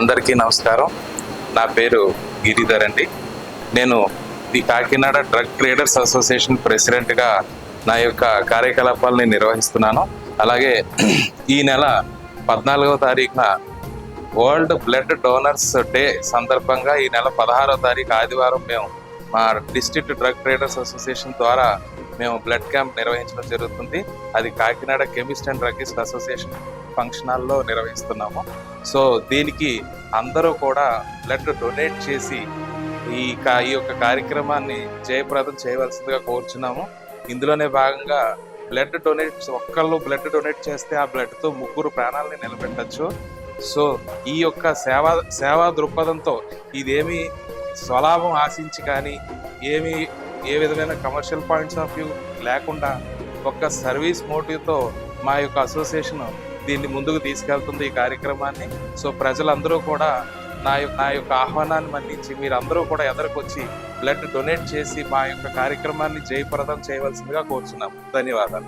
అందరికీ నమస్కారం. నా పేరు గిరిధర్ అండి. నేను the Kakinada drug traders association ప్రెసిడెంట్గా నా యొక్క కార్యకలాపాలని నిర్వహిస్తున్నాను. అలాగే ఈ నెల పద్నాలుగవ తారీఖున వరల్డ్ బ్లడ్ డోనర్స్ డే సందర్భంగా ఈ నెల పదహారవ తారీఖు ఆదివారం మేము మా డిస్ట్రిక్ట్ డ్రగ్ ట్రేడర్స్ అసోసియేషన్ ద్వారా మేము బ్లడ్ క్యాంప్ నిర్వహించడం జరుగుతుంది. అది Kakinada chemist and druggist association function హాల్లో నిర్వహిస్తున్నాము. సో దీనికి అందరూ కూడా బ్లడ్ డొనేట్ చేసి ఈ కా- ఈ యొక్క కార్యక్రమాన్ని జయప్రదం చేయవలసిందిగా కోరుచున్నాము. ఇందులోనే భాగంగా బ్లడ్ డొనేట్ ఒక్కళ్ళు బ్లడ్ డొనేట్ చేస్తే ఆ బ్లడ్తో ముగ్గురు ప్రాణాలని నిలబెట్టచ్చు. సో ఈ యొక్క సేవా సేవా దృక్పథంతో ఇదేమి స్వలాభం ఆశించి కానీ ఏమీ ఏ విధమైన కమర్షియల్ పాయింట్స్ ఆఫ్ వ్యూ లేకుండా ఒక సర్వీస్ మోటివ్తో మా యొక్క అసోసియేషన్ దీన్ని ముందుకు తీసుకెళ్తుంది ఈ కార్యక్రమాన్ని. సో ప్రజలందరూ కూడా నా యొక్క నా యొక్క ఆహ్వానాన్ని మన్నించి మీరందరూ కూడా ఎదరికొచ్చి బ్లడ్ డొనేట్ చేసి మా యొక్క కార్యక్రమాన్ని జయప్రదం చేయవలసిందిగా కోరుచున్నాం ధన్యవాదాలు.